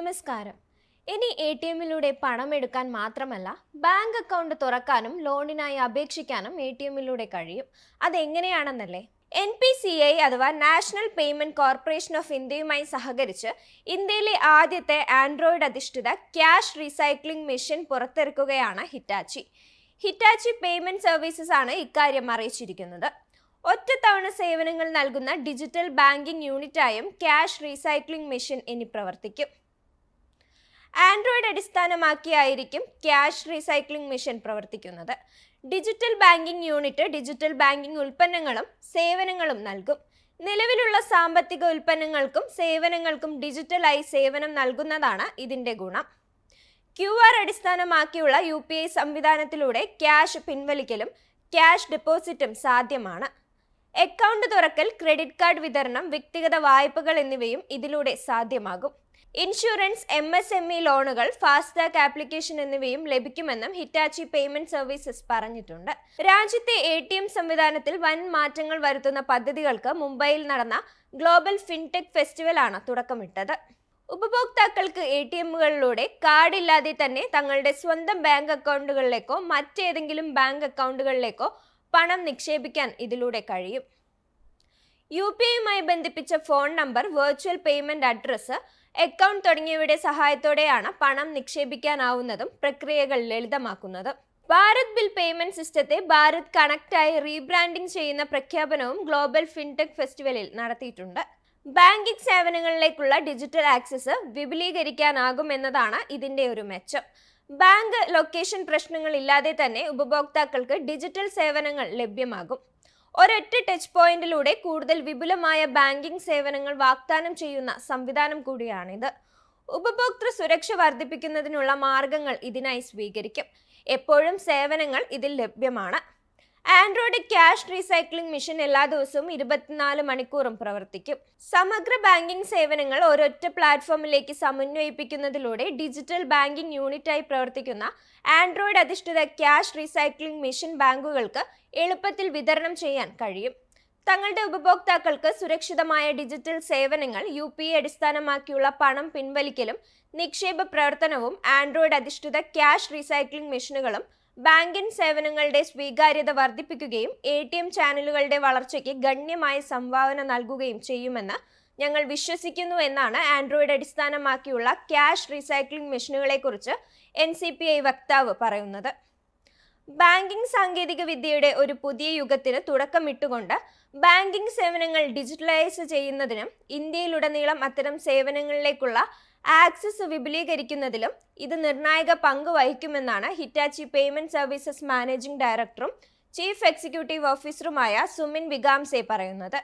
നമസ്കാരം. ഇനി A T എമ്മിലൂടെ പണം എടുക്കാൻ മാത്രമല്ല ബാങ്ക് അക്കൗണ്ട് തുറക്കാനും ലോണിനായി അപേക്ഷിക്കാനും എ ടി എമ്മിലൂടെ കഴിയും. അതെങ്ങനെയാണെന്നല്ലേ? എൻ പി സി ഐ അഥവാ നാഷണൽ പേയ്മെന്റ് കോർപ്പറേഷൻ ഓഫ് ഇന്ത്യയുമായി സഹകരിച്ച് ഇന്ത്യയിലെ ആദ്യത്തെ ആൻഡ്രോയിഡ് അധിഷ്ഠിത ക്യാഷ് റീസൈക്ലിംഗ് മെഷീൻ പുറത്തിറക്കുകയാണ് ഹിറ്റാച്ചി. ഹിറ്റാച്ചി പേയ്മെന്റ് സർവീസസ് ആണ് ഇക്കാര്യം അറിയിച്ചിരിക്കുന്നത്. ഒറ്റത്തവണ സേവനങ്ങൾ നൽകുന്ന ഡിജിറ്റൽ ബാങ്കിംഗ് യൂണിറ്റായും ക്യാഷ് റീസൈക്ലിംഗ് മെഷീൻ ഇനി പ്രവർത്തിക്കും. ആൻഡ്രോയിഡ് അടിസ്ഥാനമാക്കിയായിരിക്കും ക്യാഷ് റീസൈക്ലിംഗ് മിഷൻ പ്രവർത്തിക്കുന്നത്. Digital banking unit digital banking ഉൽപ്പന്നങ്ങളും സേവനങ്ങളും നൽകും. നിലവിലുള്ള സാമ്പത്തിക ഉൽപ്പന്നങ്ങൾക്കും സേവനങ്ങൾക്കും ഡിജിറ്റലായി സേവനം നൽകുന്നതാണ് ഇതിന്റെ ഗുണം. ക്യു ആർ അടിസ്ഥാനമാക്കിയുള്ള യു പി ഐ സംവിധാനത്തിലൂടെ ക്യാഷ് പിൻവലിക്കലും ക്യാഷ് ഡെപ്പോസിറ്റും സാധ്യമാണ്. അക്കൗണ്ട് തുറക്കൽ ക്രെഡിറ്റ് കാർഡ് വിതരണം വ്യക്തിഗത വായ്പകൾ എന്നിവയും ഇതിലൂടെ സാധ്യമാകും. Insurance M S M E ലോണുകൾ ഫാസ്ടാഗ് ആപ്ലിക്കേഷൻ എന്നിവയും ലഭിക്കുമെന്നും ഹിറ്റാച്ചി പേയ്മെന്റ് സർവീസസ് പറഞ്ഞിട്ടുണ്ട്. രാജ്യത്തെ എ ടി എം സംവിധാനത്തിൽ വൻ മാറ്റങ്ങൾ വരുത്തുന്ന പദ്ധതികൾക്ക് മുംബൈയിൽ നടന്ന ഗ്ലോബൽ ഫിൻടെക് ഫെസ്റ്റിവലാണ് തുടക്കമിട്ടത്. ഉപഭോക്താക്കൾക്ക് എ ടി എമ്മുകളിലൂടെ കാർഡില്ലാതെ തന്നെ തങ്ങളുടെ സ്വന്തം ബാങ്ക് അക്കൗണ്ടുകളിലേക്കോ മറ്റേതെങ്കിലും ബാങ്ക് അക്കൗണ്ടുകളിലേക്കോ പണം നിക്ഷേപിക്കാൻ ഇതിലൂടെ കഴിയും. യു പി ഐയുമായി ബന്ധിപ്പിച്ച phone number virtual payment address account തുടങ്ങിയവയുടെ സഹായത്തോടെയാണ് പണം നിക്ഷേപിക്കാനാവുന്നതും പ്രക്രിയകൾ ലളിതമാക്കുന്നത്. ഭാരത് ബിൽ പേയ്മെന്റ് സിസ്റ്റത്തെ ഭാരത് കണക്റ്റായി റീബ്രാൻഡിംഗ് ചെയ്യുന്ന പ്രഖ്യാപനവും ഗ്ലോബൽ ഫിൻടെക് ഫെസ്റ്റിവലിൽ നടത്തിയിട്ടുണ്ട്. ബാങ്കിംഗ് സേവനങ്ങളിലേക്കുള്ള ഡിജിറ്റൽ ആക്സസ് വിപുലീകരിക്കാനാകുമെന്നതാണ് ഇതിന്റെ ഒരു മെച്ചം. ബാങ്ക് ലൊക്കേഷൻ പ്രശ്നങ്ങൾ ഇല്ലാതെ തന്നെ ഉപഭോക്താക്കൾക്ക് ഡിജിറ്റൽ സേവനങ്ങൾ ലഭ്യമാകും. ഒരൊറ്റ ടച്ച് പോയിന്റിലൂടെ കൂടുതൽ വിപുലമായ ബാങ്കിംഗ് സേവനങ്ങൾ വാഗ്ദാനം ചെയ്യുന്ന സംവിധാനം കൂടിയാണിത്. ഉപഭോക്തൃ സുരക്ഷ വർദ്ധിപ്പിക്കുന്നതിനുള്ള മാർഗങ്ങൾ ഇതിനായി സ്വീകരിക്കും. എപ്പോഴും സേവനങ്ങൾ ഇതിൽ ലഭ്യമാണ്. ആൻഡ്രോയിഡ് ക്യാഷ് റീസൈക്ലിംഗ് മെഷീൻ എല്ലാ ദിവസവും ഇരുപത്തിനാല് മണിക്കൂറും പ്രവർത്തിക്കും. സമഗ്ര ബാങ്കിംഗ് സേവനങ്ങൾ ഒരൊറ്റ പ്ലാറ്റ്ഫോമിലേക്ക് സമന്വയിപ്പിക്കുന്നതിലൂടെ ഡിജിറ്റൽ ബാങ്കിംഗ് യൂണിറ്റായി പ്രവർത്തിക്കുന്ന ആൻഡ്രോയിഡ് അധിഷ്ഠിത ക്യാഷ് റീസൈക്ലിംഗ് മെഷീൻ ബാങ്കുകൾക്ക് എളുപ്പത്തിൽ വിതരണം ചെയ്യാൻ കഴിയും. തങ്ങളുടെ ഉപഭോക്താക്കൾക്ക് സുരക്ഷിതമായ ഡിജിറ്റൽ സേവനങ്ങൾ യു പി ഐ അടിസ്ഥാനമാക്കിയുള്ള പണം പിൻവലിക്കലും നിക്ഷേപ പ്രവർത്തനവും ആൻഡ്രോയിഡ് അധിഷ്ഠിത ക്യാഷ് റീസൈക്ലിംഗ് മെഷീനുകളും ബാങ്കിംഗ് സേവനങ്ങളുടെ സ്വീകാര്യത വർദ്ധിപ്പിക്കുകയും എ ടി എം ചാനലുകളുടെ വളർച്ചയ്ക്ക് ഗണ്യമായ സംഭാവന നൽകുകയും ചെയ്യുമെന്ന് ഞങ്ങൾ വിശ്വസിക്കുന്നു എന്നാണ് ആൻഡ്രോയിഡ് അടിസ്ഥാനമാക്കിയുള്ള ക്യാഷ് റീസൈക്ലിംഗ് മെഷീനുകളെക്കുറിച്ച് എൻ സി പി ഐ വക്താവ് പറയുന്നത്. ബാങ്കിംഗ് സാങ്കേതിക വിദ്യയുടെ ഒരു പുതിയ യുഗത്തിന് തുടക്കമിട്ടുകൊണ്ട് ബാങ്കിംഗ് സേവനങ്ങൾ ഡിജിറ്റലൈസ് ചെയ്യുന്നതിനും ഇന്ത്യയിലുടനീളം അത്തരം സേവനങ്ങളിലേക്കുള്ള ആക്സസ് വിപുലീകരിക്കുന്നതിലും ഇത് നിർണായക പങ്ക് വഹിക്കുമെന്നാണ് ഹിറ്റാച്ചി പേയ്മെന്റ് സർവീസസ് മാനേജിംഗ് ഡയറക്ടറും ചീഫ് എക്സിക്യൂട്ടീവ് ഓഫീസറുമായ സുമിൻ വിഗാംസെ പറയുന്നത്.